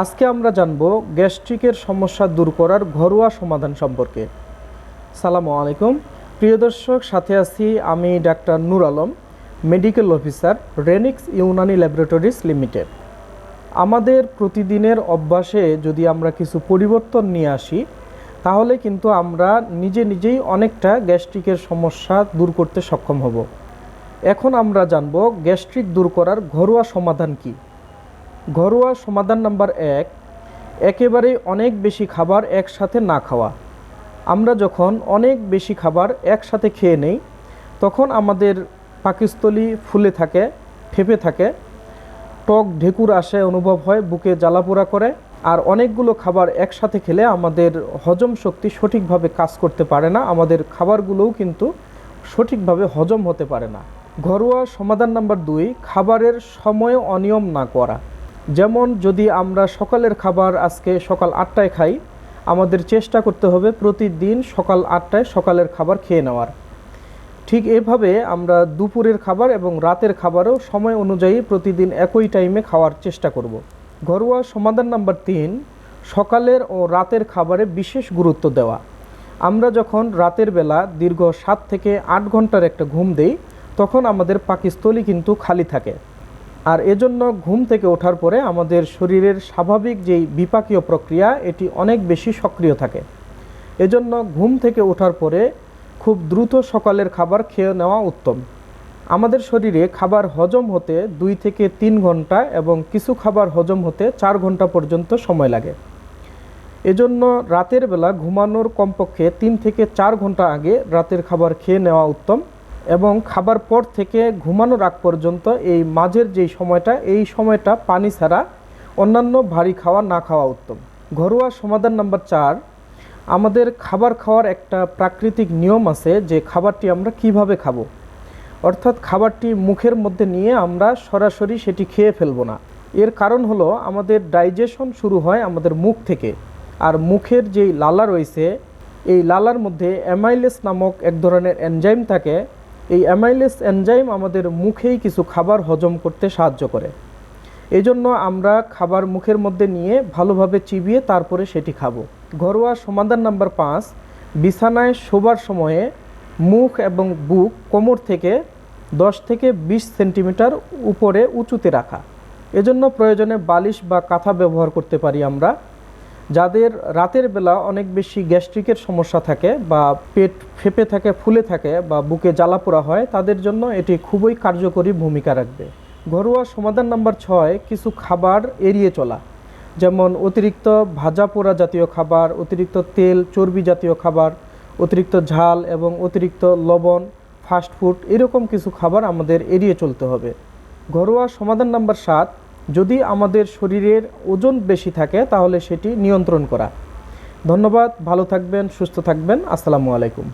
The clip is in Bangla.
আজকে আমরা জানব গ্যাস্ট্রিকের সমস্যা দূর করার ঘরোয়া সমাধান সম্পর্কে। সালামু আলাইকুম। প্রিয় দর্শক, সাথে আছি আমি doctor Nur Alam, medical officer, Renix Unani laboratories limited. আমাদের প্রতিদিনের অভ্যাসে যদি আমরা কিছু পরিবর্তন নিয়ে আসি, তাহলে কিন্তু আমরা নিজে নিজেই অনেকটা গ্যাস্ট্রিকের সমস্যা দূর করতে সক্ষম হব। এখন আমরা জানব গ্যাস্ট্রিক দূর করার ঘরোয়া সমাধান কী। ঘরোয়া সমাধান নাম্বার এক একেবারে অনেক বেশি খাবার একসাথে না খাওয়া। আমরা যখন অনেক বেশি খাবার একসাথে খেয়ে নেই, তখন আমাদের পাকিস্তলি ফুলে থাকে ফেপে থাকে। টক ঢেকুর আসে, অনুভব হয়, বুকে জ্বালাপোড়া করে। আর অনেকগুলো খাবার একসাথে খেলে আমাদের হজম শক্তি সঠিকভাবে কাজ করতে পারে না। আমাদের খাবারগুলোও কিন্তু সঠিকভাবে হজম হতে পারে না। ঘরোয়া সমাধান নাম্বার দুই, খাবারের সময় অনিয়ম না করা। যেমন যদি আমরা সকালের খাবার আজকে সকাল আটটায় খাই, আমাদের চেষ্টা করতে হবে প্রতিদিন সকাল আটটায় সকালের খাবার খেয়ে নেওয়ার। ঠিক এভাবে আমরা দুপুরের খাবার এবং রাতের খাবারও সময় অনুযায়ী প্রতিদিন একই টাইমে খাওয়ার চেষ্টা করব। ঘরোয়া সমাধান নাম্বার তিন, সকালের ও রাতের খাবারে বিশেষ গুরুত্ব দেওয়া। আমরা যখন রাতের বেলা দীর্ঘ সাত থেকে আট ঘণ্টার একটা ঘুম দেই, তখন আমাদের পাকিস্থলী কিন্তু খালি থাকে। আর এজন্য ঘুম থেকে ওঠার পরে আমাদের শরীরের স্বাভাবিক যেই বিপাকীয় প্রক্রিয়া, এটি অনেক বেশি সক্রিয় থাকে। এজন্য ঘুম থেকে ওঠার পরে খুব দ্রুত সকালের খাবার খেয়ে নেওয়া উত্তম। আমাদের শরীরে খাবার হজম হতে দুই থেকে তিন ঘণ্টা এবং কিছু খাবার হজম হতে চার ঘণ্টা পর্যন্ত সময় লাগে। এজন্য রাতের বেলা ঘুমানোর কমপক্ষে তিন থেকে চার ঘণ্টা আগে রাতের খাবার খেয়ে নেওয়া উত্তম। এবং খাবার পর থেকে ঘুমানোর আগ পর্যন্ত এই মাঝের যেই সময়টা, এই সময়টা পানি ছাড়া অন্যান্য ভারী খাওয়া না খাওয়া উত্তম। ঘরোয়া সমাধান নাম্বার চার, আমাদের খাবার খাওয়ার একটা প্রাকৃতিক নিয়ম আছে যে খাবারটি আমরা কীভাবে খাব। অর্থাৎ খাবারটি মুখের মধ্যে নিয়ে আমরা সরাসরি সেটি খেয়ে ফেলব না। এর কারণ হলো আমাদের ডাইজেশন শুরু হয় আমাদের মুখ থেকে। আর মুখের যেই লালা রয়েছে, এই লালার মধ্যে অ্যামাইলেস নামক এক ধরনের এনজাইম থাকে এই অ্যামাইলেস এনজাইম আমাদের মুখেই কিছু খাবার হজম করতে সাহায্য করে। এই জন্য আমরা খাবার মুখের মধ্যে নিয়ে ভালোভাবে চিবিয়ে তারপরে সেটি খাব। ঘরোয়া সমাধান নাম্বার পাঁচ, বিছানায় শোবার সময়ে মুখ এবং বুক কোমর থেকে দশ থেকে বিশ সেন্টিমিটার উপরে উঁচুতে রাখা। এজন্য প্রয়োজনে বালিশ বা কাঁথা ব্যবহার করতে পারি আমরা। যাদের রাতের বেলা অনেক বেশি গ্যাস্ট্রিকের সমস্যা থাকে বা পেট ফেপে থাকে, ফুলে থাকে বা বুকে জ্বালাপোড়া হয়, তাদের জন্য এটি খুবই কার্যকরী ভূমিকা রাখবে। ঘরোয়া সমাধান নাম্বার ছয়, কিছু খাবার এড়িয়ে চলা। যেমন অতিরিক্ত ভাজা পোড়া জাতীয় খাবার, অতিরিক্ত তেল, চর্বি জাতীয় খাবার, অতিরিক্ত ঝাল এবং অতিরিক্ত লবণ ফাস্টফুড এরকম কিছু খাবার আমাদের এড়িয়ে চলতে হবে। ঘরোয়া সমাধান নাম্বার সাত যদি আমাদের শরীরের ওজন বেশি থাকে, তাহলে সেটি নিয়ন্ত্রণ করা। ধন্যবাদ, ভালো থাকবেন, সুস্থ থাকবেন, আসসালামু আলাইকুম।